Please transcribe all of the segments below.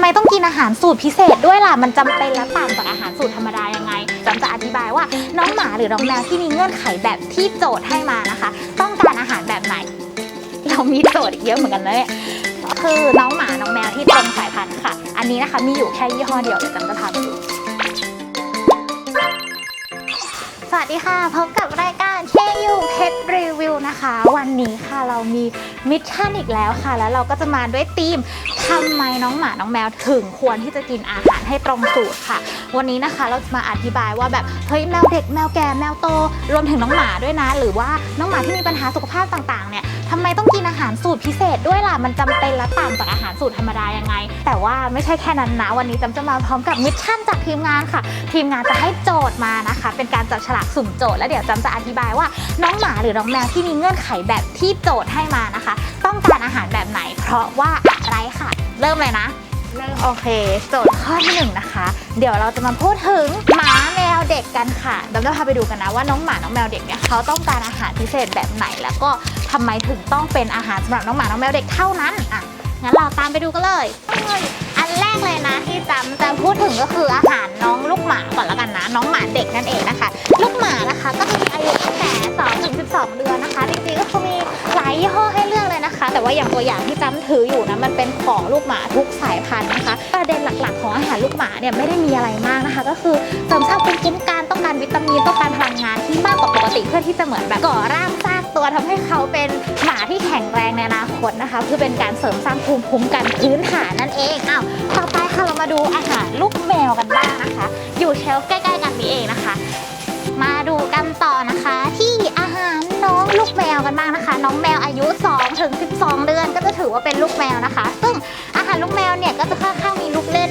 ไมต้องกินอาหารสูตรพิเศษด้วยล่ะ มันจำเป็นและต่างจากอาหารสูตรธรรมดายังไงจำจะอธิบายว่าน้องหมาหรือน้องแมวที่มีเงื่อนไขแบบที่โจทย์ให้มานะคะ ต้องการอาหารแบบไหน เรามีโจทย์เยอะเหมือนกันนะเนี่ยคือน้องหมาน้องแมวที่ตรงสายพันธุ์ค่ะ อันนี้นะคะมีอยู่แค่ยี่ห้อเดียวเดี๋ยวจำจะพาไปดูสวัสดีค่ะ พบกับรายการ KU Pet Review นะคะ วันนี้ค่ะเรามีมิชชั่นอีกแล้วค่ะ แล้วเราก็จะมาด้วยธีม ทำไมน้องหมาน้องแมวถึงควรที่จะกินอาหารให้ตรงสูตรค่ะ วันนี้นะคะเราจะมาอธิบายว่าแบบเฮ้ยแมวเด็กแมวแก่แมวโต รวมถึงน้องหมาด้วยนะ หรือว่าน้องหมาที่มีปัญหาสุขภาพต่างๆเนี่ยทำไมต้องกินอาหารสูตรพิเศษด้วยล่ะ มันจำเป็นและต่างจากอาหารสูตรธรรมดายังไง แต่ว่าไม่ใช่แค่นั้นนะ วันนี้จำจะมาพร้อมกับมิชชั่นจากทีมงานค่ะ ทีมงานจะให้โจทย์มานะคะ เป็นการจับฉลากสุ่มโจทย์แล้วเดี๋ยวจำจะอธิบายว่าน้องหมาหรือน้องแมวที่มีเงื่อนไขแบบที่โจทย์ให้มานะคะ ต้องการอาหารแบบไหน เพราะว่าอะ ค่ะ เริ่มเลยนะโอเค โจทย์ข้อที่หนึ่งนะคะ เดี๋ยวเราจะมาพูดถึงหมาแมวเด็กกันค่ะเดี๋ยวจะพาไปดูกันนะว่าน้องหมาน้องแมวเด็กเนี่ยเขาต้องการอาหารพิเศษแบบไหน แล้วก็ทำไมถึงต้องเป็นอาหารสำหรับน้องหมาน้องแมวเด็กเท่านั้นอะงั้นเราตามไปดูกันเลยอันแรกเลยนะที่จำจะพูดถึงก็คืออาหารน้องลูกหมาก่อนแล้วกันนะ น้องหมาเด็กนั่นเองนะคะ ลูกหมานะคะก็มีอายุตั้งแต่2ถึง12 เดือนนะคะจริงๆก็คือมีหลายยี่ห้อให้เลือก นะคะ แต่ว่าอย่างตัวอย่างที่จำถืออยู่นะมันเป็นของลูกหมาทุกสายพันธุ์นะคะประเด็นหลักๆ ของอาหารลูกหมาเนี่ยไม่ได้มีอะไรมากนะคะ ก็คือเสริมสร้างภูมิคุ้มกันต้องการวิตามินต้องการพลังงานที่มากกว่าปกติเพื่อที่จะเหมือนแบบก่อร่างสร้างตัวทำให้เขาเป็นหมาที่แข็งแรงในอนาคตนะคะเพื่อเป็นการเสริมสร้างภูมิคุ้มกันพื้นฐานนั่นเองอ้าวต่อไปค่ะเรามาดูอาหารลูกแมวกันบ้างนะคะ อยู่เชลฟ์ใกล้ ๆ กันนี้เองนะคะ มาดูกันต่อนะคะ แมวกันบ้างนะคะ น้องแมวอายุ2ถึง12 เดือน ก็จะถือว่าเป็นลูกแมวนะคะ ซึ่งอาหารลูกแมวเนี่ยก็จะค่อนข้างมีลูกเล่น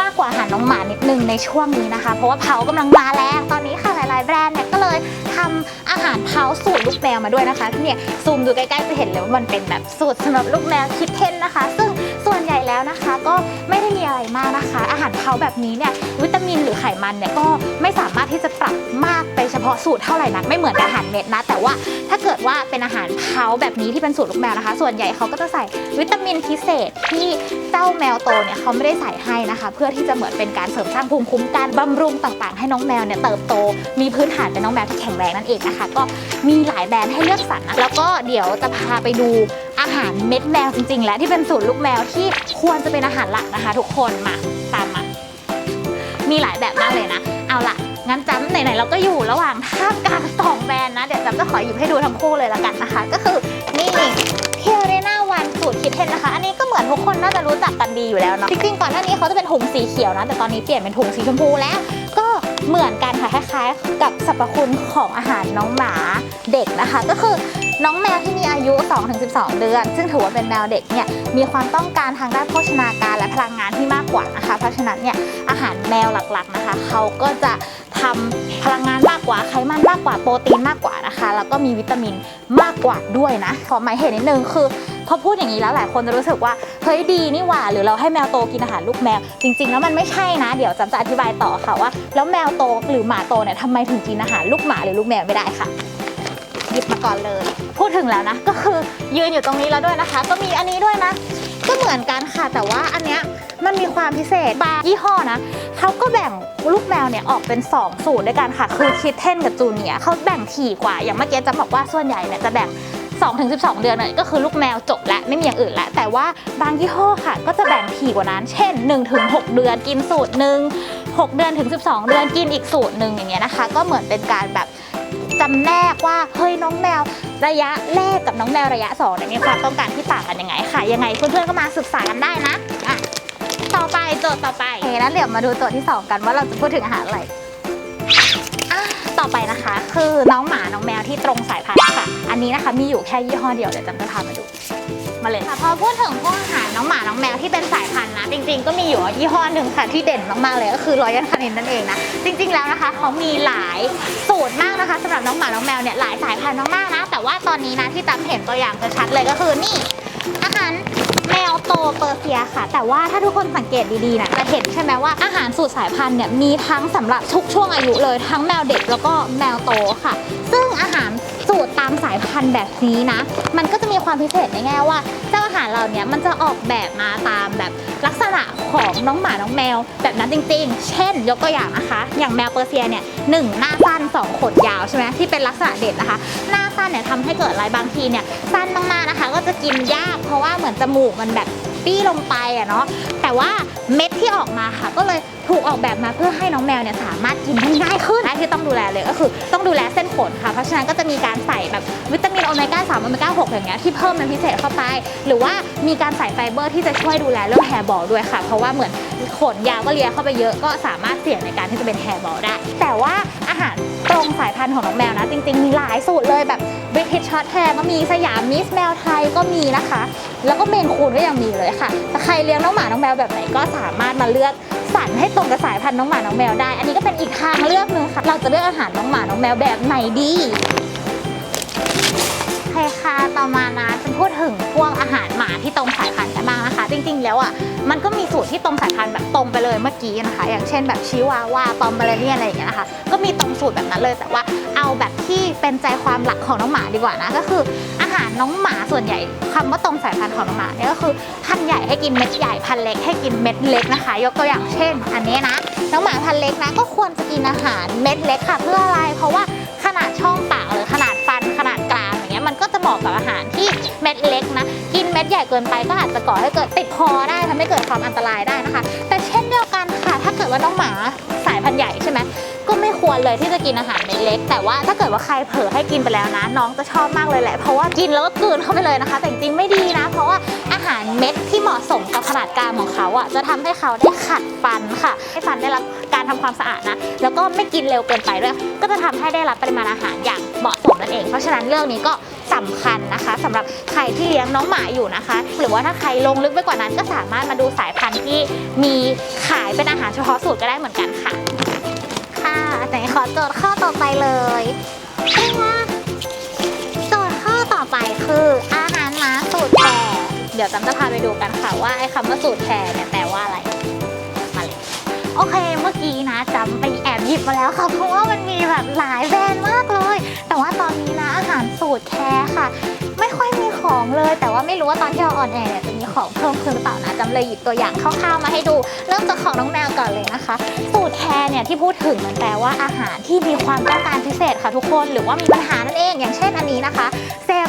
มากกว่าอาหารน้องหมานิดนึงในช่วงนี้นะคะ เพราะว่าเผากำลังมาแรงตอนนี้ค่ะหลาย ๆ แบรนด์เนี่ยก็เลยทำอาหารเผาสูตรลูกแมวมาด้วยนะคะเนี่ยซูมดูใกล้ ๆ จะเห็นเลยว่ามันเป็นแบบสูตรสำหรับลูกแมวคิดเทนนะคะ ซึ่งส่วนใหญ่แล้วนะคะก็ไม่ได้ มีอะไรมากนะคะ อาหารเผาแบบนี้เนี่ยวิตามินหรือไขมันเนี่ยก็ไม่สามารถที่จะปรับมากไปเฉพาะสูตรเท่าไหร่นักไม่เหมือนอาหารเม็ดนะ แต่ว่าถ้าเกิดว่าเป็นอาหารเผาแบบนี้ที่เป็นสูตรลูกแมวนะคะ ส่วนใหญ่เขาก็จะใส่วิตามินพิเศษที่เจ้าแมวโตเนี่ยเขาไม่ได้ใส่ให้นะคะ เพื่อที่จะเหมือนเป็นการเสริมสร้างภูมิคุ้มกันบำรุงต่างๆ ให้น้องแมวเนี่ยเติบโต มีพื้นฐานเป็นน้องแมวที่แข็งแรงนั่นเองนะคะ ก็มีหลายแบรนด์ให้เลือกสรรนะแล้วก็เดี๋ยวจะพาไปดู อาหารเม็ดแมวจริง ๆ และที่เป็นสูตรลูกแมวที่ควรจะเป็นอาหารหลักนะคะ ทุกคนมาตามมามีหลายแบบมากเลยนะ เอาละงั้นจำไหนๆเราก็อยู่ระหว่างท่ามกลางสองแบรนด์นะ เดี๋ยวจำจะขอหยิบให้ดูทั้งคู่เลยละกันนะคะ ก็คือนี่เทเรนาวันสูตรคิดเทนนะคะ อันนี้ก็เหมือนทุกคนน่าจะรู้จักกันดีอยู่แล้วเนาะจริงๆก่อนหน้านี้เขาจะเป็นถุงสีเขียวนะ แต่ตอนนี้เปลี่ยนเป็นถุงสีชมพูแล้ว เหมือนกันค่ะคล้ายๆ กับสรรพคุณของอาหารน้องหมาเด็กนะคะ ก็คือน้องแมวที่มีอายุ 2-12 เดือน ซึ่งถือว่าเป็นแมวเด็กเนี่ยมีความต้องการทางด้านโภชนาการและพลังงานที่มากกว่านะคะ เพราะฉะนั้นเนี่ยอาหารแมวหลักๆนะคะ เขาก็จะทำพลังงานมากกว่าไขมันมากกว่าโปรตีนมากกว่านะคะ แล้วก็มีวิตามินมากกว่าด้วยนะขอหมายเหตุนิดนึงคือ พอพูดอย่างนี้แล้วหลายคนจะรู้สึกว่าเฮ้ยดีนี่หว่าหรือเราให้แมวโตกินอาหารลูกแมว จริง ๆ แล้วมันไม่ใช่นะ เดี๋ยวจำจะอธิบายต่อค่ะว่า แล้วแมวโตหรือหมาโตเนี่ยทำไมถึงกินอาหารลูกหมาหรือลูกแมวไม่ได้ค่ะหยิบมาก่อนเลย พูดถึงแล้วนะ ก็คือยืนอยู่ตรงนี้แล้วด้วยนะคะ ก็มีอันนี้ด้วยนะ ก็เหมือนกันค่ะ แต่ว่าอันเนี้ยมันมีความพิเศษบางยี่ห้อนะเขาก็แบ่งลูกแมวเนี่ยออกเป็น 2 สูตรด้วยกันค่ะ คือคิดเทนกับจูเนียเขาแบ่งถี่กว่าอย่างเมื่อกี้จะบอกว่าส่วนใหญ่เนี่ยจะแบ่ง 2ถึง12 เดือนเนี่ยก็คือลูกแมวจบและไม่มีอย่างอื่นแล้ว แต่ว่าบางยี่ห้อค่ะ ก็จะแบ่งถี่กว่านั้น เช่น1ถึง6เดือนกินสูตรหนึ่ง6 เดือนถึง 12 เดือนกินอีกสูตรหนึ่งอย่างเงี้ยนะคะ ก็เหมือนเป็นการแบบจำแนกว่าเฮ้ยน้องแมวระยะแรกกับน้องแมวระยะ2เนี่ยมีความต้องการที่ต่างกันยังไงค่ะ ยังไงเพื่อนๆก็มาศึกษากันได้นะอะต่อไปโจทย์ต่อไปโอเคแล้วเดี๋ยวมาดูโจทย์ที่ 2 กันว่าเราจะพูดถึงอาหารอะไร ต่อไปนะคะ คือน้องหมาน้องแมวที่ตรงสายพันธุ์ค่ะ อันนี้นะคะมีอยู่แค่ยี่ห้อเดียวเดี๋ยวจำจะพามาดูมาเลยค่ะพอพูดถึงพวกอาหารน้องหมาน้องแมวที่เป็นสายพันธุ์นะ จริงๆก็มีอยู่ยี่ห้อหนึ่งค่ะที่เด่นมากๆเลยก็คือรอยัลคานินนั่นเองนะ จริง ๆแล้วนะคะเขามีหลายสูตรมากนะคะสำหรับน้องหมาน้องแมวเนี่ยหลายสายพันธุ์มากๆนะ แต่ว่าตอนนี้นะที่จำเห็นตัวอย่างชัดเลยก็คือนี่อาหาร โตเปอร์เซียค่ะ แต่ว่าถ้าทุกคนสังเกตดีๆนะจะเห็นใช่ไหมว่าอาหารสูตรสายพันธุ์เนี่ยมีทั้งสำหรับทุกช่วงอายุเลยทั้งแมวเด็กแล้วก็แมวโตค่ะ ซึ่งอาหารสูตรตามสายพันธุ์แบบนี้นะ มันก็จะมีความพิเศษในแง่ว่า เจ้าอาหารเราเนี่ยมันจะออกแบบมาตามแบบลักษณะของน้องหมาน้องแมว แบบนั้นจริง ๆ เช่น ยกตัวอย่างนะคะ อย่างแมวเปอร์เซียเนี่ยหนึ่งหน้าสั้นสองขนยาวใช่ไหมที่เป็นลักษณะเด่นนะคะ หน้าสั้นเนี่ยทำให้เกิดอะไรบางทีเนี่ยสั้นมากๆนะคะ ก็จะกินยากเพ ราะว่าเหมือนจมูกมันแบบปี้ลงไปอะเนาะแต่ว่าเม็ดที่ออกมาค่ะ ก็เลยถูกออกแบบมาเพื่อให้น้องแมวเนี่ยสามารถกินได้ง่ายขึ้นที่ต้องดูแลเลยก็คือ ต้องดูแลเส้นขนค่ะ เพราะฉะนั้นก็จะมีการใส่แบบวิตามินโอเมก้า3โอเมก้า6อย่างเงี้ยที่เพิ่มเป็นพิเศษเข้าไป หรือว่ามีการใส่ไฟเบอร์ที่จะช่วยดูแลเรื่องแฮร์บอลด้วยค่ะ เพราะว่าเหมือนขนยาวก็เลียเข้าไปเยอะก็สามารถเสี่ยงในการที่จะเป็นแฮร์บอลได้ แต่ว่า พันธุ์ของน้องแมวนะ จริง ๆ มีหลายสูตรเลยแบบ British Short Hair ก็มีสยามมิสแมวไทยก็มีนะคะ แล้วก็เมนคูนก็ยังมีเลยค่ะแต่ใครเลี้ยงน้องหมาน้องแมวแบบไหนก็สามารถมาเลือกสรรให้ตรงกับสายพันธุ์น้องหมาน้องแมวได้ อันนี้ก็เป็นอีกทางเลือกหนึ่งค่ะ เราจะเลือกอาหารน้องหมาน้องแมวแบบไหนดีใครคะต่อมานะจะพูดถึงพวกอาหารหมาที่ตรงสายพันธุ์กันบ้างนะคะ จริง ๆ แล้วอะ มันก็มีสูตรที่ตรงสายพันธุ์แบบตรงไปเลยเมื่อกี้นะคะ อย่างเช่นแบบชิวาว่าปอมเบรเนียนอะไรอย่างเงี้ยนะคะก็มีตรงสูตรแบบนั้นเลย แต่ว่าเอาแบบที่เป็นใจความหลักของน้องหมาดีกว่านะก็คือ อาหารน้องหมาส่วนใหญ่คำว่าตรงสายพันธุ์ของน้องหมาเนี่ยก็คือพันใหญ่ให้กินเม็ดใหญ่พันเล็กให้กินเม็ดเล็กนะคะ ยกตัวอย่างเช่น อันนี้นะน้องหมาพันเล็กนะก็ควรจะกินอาหารเม็ดเล็กค่ะ เพื่ออะไรเพราะว่าขนาดช่องปากหรือขนาดฟันขนาดกลางอย่างเงี้ยมันก็จะเหมาะกับอาหารที่เม็ดเล็กนะกิน ม็ดใหญ่เกินไปก็อาจจะก่อให้เกิดติดคอได้ทำให้เกิดความอันตรายได้นะคะ แต่เช่นเดียวกันค่ะ ถ้าเกิดว่าน้องหมาสายพันธุ์ใหญ่ใช่ไหมก็ไม่ควรเลยที่จะกินอาหารเม็ดเล็ก แต่ว่าถ้าเกิดว่าใครเผลอให้กินไปแล้วนะ น้องจะชอบมากเลยแหละ เพราะว่ากินแล้วก็กลืนเข้าไปเลยนะคะ แต่จริงไม่ดีนะ เพราะว่าอาหารเม็ดที่เหมาะสมกับขนาดกรามของเขาอะจะทำให้เขาได้ขัดฟันค่ะ ให้ฟันได้รับการทำความสะอาดนะ แล้วก็ไม่กินเร็วเกินไปด้วย ก็จะทำให้ได้รับปริมาณอาหารอย่างเหมาะสม นั่นเอง เพราะฉะนั้นเรื่องนี้ก็สำคัญนะคะสำหรับใครที่เลี้ยงน้องหมาอยู่นะคะ หรือว่าถ้าใครลงลึกไปกว่านั้นก็สามารถมาดูสายพันธุ์ที่มีขายเป็นอาหารเฉพาะสูตรก็ได้เหมือนกันค่ะ ค่ะไหนขอโจทย์ข้อต่อไปเลยเป็นว่าโจทย์ข้อต่อไปคืออาหารม้าสูตรแพรเดี๋ยวจำจะพาไปดูกันค่ะว่าไอ้คำว่าสูตรแพรเนี่ยแปลว่าอะไรมาเลย โอเคเมื่อกี้นะจำไปแอบหยิบมาแล้วค่ะ เพราะว่ามันมีแบบหลายแบรนด์มากเลย แต่ว่าตอนนี้นะอาหารสูตรแคร์ค่ะ ไม่ค่อยมีของเลย แต่ว่าไม่รู้ว่าตอนที่เราออนแอร์เนี่ยจะมีของเพิ่มขึ้นหรือเปล่านะจำเลยหยิบตัวอย่างคร่าวๆมาให้ดูเริ่มจากของน้องแมวก่อนเลยนะคะ สูตรแคร์เนี่ยที่พูดถึงมันแปลว่าอาหารที่มีความต้องการพิเศษค่ะทุกคน หรือว่ามีปัญหานั่นเอง อย่างเช่นอันนี้นะคะ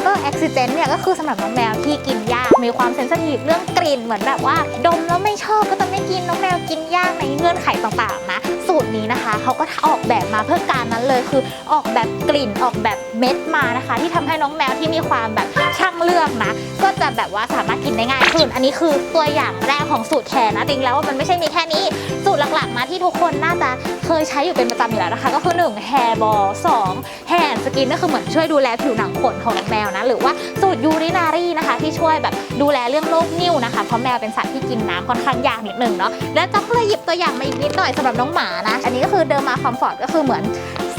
เซเบอร์ a อ c เ i นเนี่ยก็คือสำหรับน้องแมวที่กินยาก มีความเซนซิทีฟเรื่องกลิ่นเหมือนแบบว่า ดมแล้วไม่ชอบก็จะไม่กินน้องแมวกินยากในเงื่อนไขต่างๆนะ สูตรนี้นะคะเขาก็ออกแบบมาเพื่อการนั้นเลยคือออกแบบกลิ่นออกแบบเม็ดมานะคะ ที่ทำให้น้องแมวที่มีความแบบช่างเลือกนะ ก็จะแบบว่าสามารถกินได้ง่ายขึ้น อันนี้คือตัวอย่างแรกของสูตรแคร์นะจริงแล้วว่ามันไม่ใช่มีแค่นี้ สูตรหลักๆนะที่ทุกคนน่าจะเคยใช้อยู่เป็นประจำอยู่แล้วนะคะ ก็คือ1 hair ball 2 hair and skin ก็คือเหมือนช่วยดูแลผิวหนังขนของน้องแมวนะ หรือว่าสูตร urinary นะคะ ที่ช่วยแบบดูแลเรื่องโรคนิ่วนะคะ เพราะแมวเป็นสัตว์ที่กินน้ำค่อนข้างยากนิดนึงเนาะแล้วจ๊อกเลยหยิบตัวอย่างมาอีกนิดหน่อยสำหรับน้องหมานะ อันนี้ก็คือเดิมมาคอมฟอร์ตก็คือเหมือน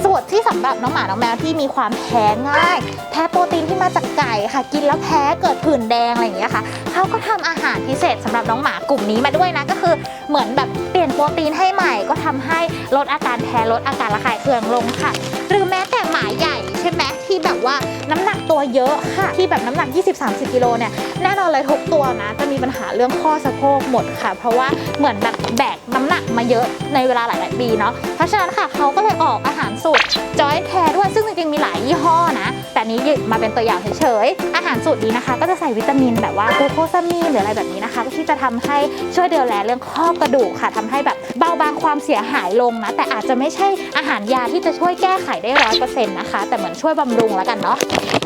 สูตรที่สำหรับน้องหมา น้องแมวที่มีความแพ้ง่าย แพ้โปรตีนที่มาจากไก่ค่ะ กินแล้วแพ้เกิดผื่นแดงอะไรอย่างเงี้ยค่ะเขาก็ทำอาหารพิเศษสำหรับน้องหมากลุ่มนี้มาด้วยนะก็คือเหมือนแบบ โปรตีนให้ใหม่ก็ทำให้ลดอาการแพ้ลดอาการระคายเคืองลงค่ะ หรือแม้แต่หมาใหญ่ใช่ไหมที่แบบว่าน้ำหนักตัวเยอะค่ะ ที่แบบน้ำหนัก 20-30 กิโลเนี่ยแน่นอนเลยทุกตัวนะ จะมีปัญหาเรื่องข้อสะโพกหมดค่ะ เพราะว่าเหมือนแบบแบกน้ำหนักมาเยอะในเวลาหลาย ๆ ปีเนาะเพราะฉะนั้นค่ะเขาก็เลยออกอาหารสูตรจอยแคร์ด้วยซึ่งจริง ๆ มีหลายยี่ห้อนะ แต่นี้หยิบมาเป็นตัวอย่างเฉยๆอาหารสูตรนี้นะคะ ก็จะใส่วิตามินแบบว่ากูโคซามีนหรืออะไรแบบนี้นะคะ ที่จะทำให้ช่วยดูแลเรื่องข้อกระดูกค่ะทำให้แบบเบาบางความเสียหายลงนะ แต่อาจจะไม่ใช่อาหารยาที่จะช่วยแก้ไขได้ร้อยเปอร์เซ็นต์นะคะ แต่เหมือนช่วยบำรุงแล้วกันเนาะ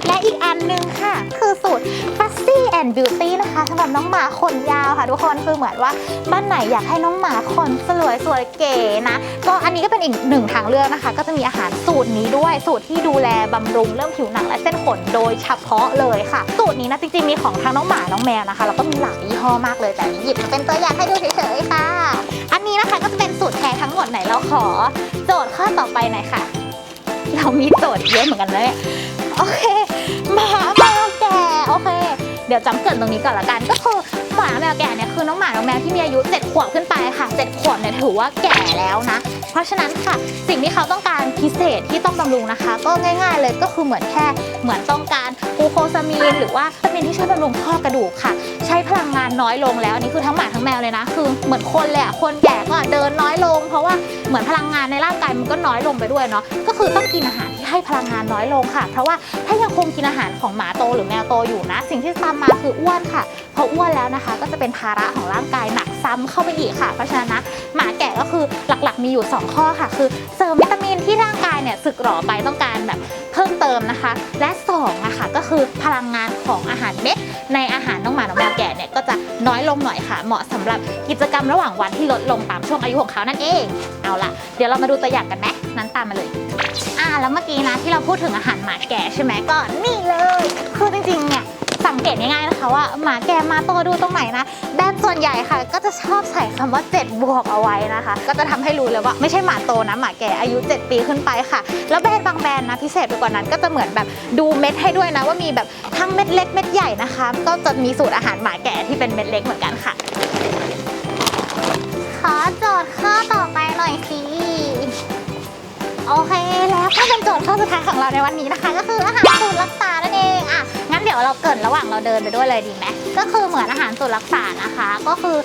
และอีกอันหนึงค่ะ คือสูตร Fussy and Beauty นะคะสำหรับน้องหมาขนยาวค่ะ ทุกคนคือเหมือนว่าบ้านไหนอยากให้น้องหมาขนสวยสวยเก๋นะ ก็อันนี้ก็เป็นอีกหนึ่งทางเลือกนะคะ ก็จะมีอาหารสูตรนี้ด้วยสูตรที่ดูแลบำรุงเรื่องผิวหนังและเส้นขนโดยเฉพาะเลยค่ะ สูตรนี้นะจริงๆมีของทั้งน้องหมาน้องแมวนะคะแล้วก็มีหลายยี่ห้อมากเลยแต่หยิบมาเป็นตัวอย่างให้ดูเฉยๆค่ะ อันนี้นะคะก็จะเป็นสูตรแท้ทั้งหมดไหนเราขอ โจทย์ข้อต่อไปหน่อยค่ะ เรามีโจทย์เยอะเหมือนกันเลยโอเคหมาแมวแก่โอเค เดี๋ยวจำเกรินตรงนี้ก่อนละกัน ก็คือ หมาแมวแก่เนี่ยคือน้องหมาน้องแมวที่มีอายุ 7 ขวบขึ้นไปค่ะ 7 ขวบเนี่ยถือว่าแก่แล้วนะ เพราะฉะนั้นค่ะสิ่งที่เขาต้องการพิเศษที่ต้องบำรุงนะคะ ก็ง่าย ๆ เลยก็คือเหมือนแค่เหมือนต้องการกูโคซามีนหรือว่าวิตามินที่ช่วยบำรุงข้อกระดูกค่ะ ใช้พลังงานน้อยลงแล้วนนี้คือทั้งหมาทั้งแมวเลยนะ คือเหมือนคนเลยอะคนแก่ก็เดินน้อยลง เพราะว่าเหมือนพลังงานในร่างกายมันก็น้อยลงไปด้วยเนาะก็คือต้องกินอาหารที่ให้พลังงานน้อยลงค่ะ เพราะว่าถ้ายังคงกินอาหารของหมาโตหรือแมวโตอยู่นะ สิ่งที่ตามมาคืออ้วนค่ะพออ้วนแล้วนะคะก็จะเป็นภาระของร่างกายหนักซ้ำเข้าไปอีกค่ะ เพราะฉะนั้นนะหมาแก่ก็คือหลักๆ มีอยู่ 2 ข้อค่ะ คือเสริมวิตามินที่ร่างกายเนี่ยสึกหรอไปต้องการแบบเพิ่มเติมนะคะ และ2นะคะก็คือพลังงานของอาหารเม็ดในอาหารน้องหมาน้องแมวแก่เนี่ยก็จะน้อยลงหน่อยค่ะ เหมาะสำหรับกิจกรรมระหว่างวันที่ลดลงตามช่วงอายุของเขานั่นเอง เอาล่ะ เดี๋ยวเรามาดูตัวอย่างกันไหมนั้นตามมาเลยอ่าแล้วเมื่อกี้นะที่เราพูดถึงอาหารหมาแก่ใช่ไหมก็นี่เลย คือจริงๆเนี่ย สังเกตง่ายๆนะคะว่าหมาแก่มาโตดูตรงไหนนะแบรนด์ส่วนใหญ่ค่ะ ก็จะชอบใส่คำว่า 7 บวกเอาไว้นะคะ ก็จะทำให้รู้เลยว่าไม่ใช่หมาโตนะหมาแก่อายุ 7 ปีขึ้นไปค่ะ แล้วแบรนด์บางแบรนด์นะพิเศษไปกว่านั้นก็จะเหมือนแบบดูเม็ดให้ด้วยนะว่ามีแบบทั้งเม็ดเล็กเม็ดใหญ่นะคะ ก็จะมีสูตรอาหารหมาแก่ที่เป็นเม็ดเล็กเหมือนกันค่ะ ขอโจทย์ข้อต่อไปหน่อยสิโอเคแล้วก็เป็นโจทย์ข้อสุดท้ายของเราในวันนี้นะคะ ก็คืออาหารสูตรรักษา ดี๋ยวเราเกินระหว่างเราเดินไปด้วยเลยดีไหมก็คือเหมือนอาหารสูตรรักษานะคะ ก็คือ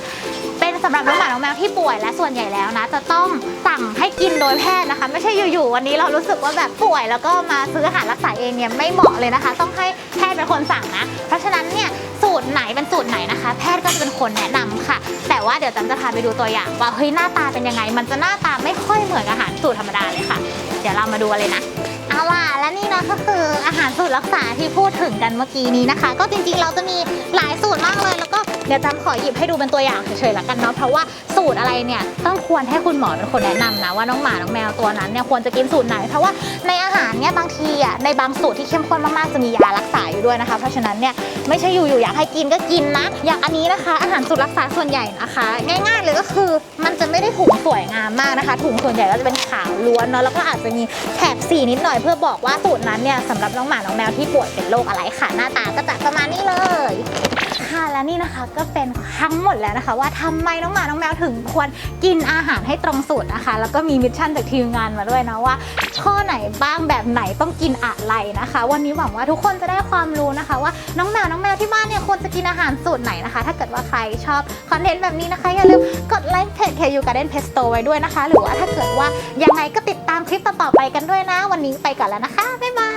เป็นสำหรับน้องหมาน้องแมวที่ป่วยและส่วนใหญ่แล้วนะ จะต้องสั่งให้กินโดยแพทย์นะคะ ไม่ใช่อยู่ๆวันนี้เรารู้สึกว่าแบบป่วย แล้วก็มาซื้ออาหารรักษาเองเนี่ยไม่เหมาะเลยนะคะ ต้องให้แพทย์เป็นคนสั่งนะ เพราะฉะนั้นเนี่ยสูตรไหนเป็นสูตรไหนนะคะ แพทย์ก็จะเป็นคนแนะนำค่ะ แต่ว่าเดี๋ยวจำจะพาไปดูตัวอย่างว่าเฮ้ยหน้าตาเป็นยังไง มันจะหน้าตาไม่ค่อยเหมือนอาหารสูตรธรรมดาเลยค่ะ เดี๋ยวเรามาดูกันเลยนะ เอาล่ะและนี่นะก็คืออาหารสูตรรักษาที่พูดถึงกันเมื่อกี้นี้นะคะ ก็จริงๆเราจะมีหลายสูตรมากเลย แล้วก็เดี๋ยวจำขอหยิบให้ดูเป็นตัวอย่างเฉยๆละกันเนาะเพราะว่าสูตรอะไรเนี่ยต้องควรให้คุณหมอเป็นคนแนะนำนะว่าน้องหมาน้องแมวตัวนั้นเนี่ยควรจะกินสูตรไหน เพราะว่าในอาหารเนี่ยบางทีอะในบางสูตรที่เข้มข้นมากๆจะมียารักษาอยู่ด้วยนะคะ เพราะฉะนั้นเนี่ยไม่ใช่อยู่ๆอยากให้กินก็กินนะ อย่างอันนี้นะคะ อาหารสูตรรักษาส่วนใหญ่นะคะ ง่าย ๆ เลยก็คือมันจะไม่ได้ถุงสวยงามมากนะคะถุงส่วนใหญ่ก็จะเป็นขาวล้วนเนาะแล้วก็อาจจะมีแถบสีนิดหน่อยเพื่อบอกว่าสูตรนั้นเนี่ยสำหรับน้องหมา น้องแมวที่ป่วยเป็นโรคอะไรค่ะ หน้าตาก็จะประมาณนี้เลย ค่ะและนี่นะคะก็เป็นทั้งหมดแล้วนะคะ ว่าทำไมน้องหมาน้องแมวถึงควรกินอาหารให้ตรงสูตรนะคะ แล้วก็มีมิชชั่นจากทีมงานมาด้วยนะว่า ข้อไหนบ้างแบบไหนต้องกินอะไรนะคะ วันนี้หวังว่าทุกคนจะได้ความรู้นะคะ ว่าน้องแมวน้องแมวที่บ้านเนี่ยควรจะกินอาหารสูตรไหนนะคะ ถ้าเกิดว่าใครชอบคอนเทนต์แบบนี้นะคะอย่าลืมกดไลค์เพจ KU Garden Pesto ไว้ด้วยนะคะ หรือว่าถ้าเกิดว่ายังไงก็ติดตามคลิปต่อๆไปกันด้วยนะ วันนี้ไปก่อนแล้วนะคะบ๊ายบาย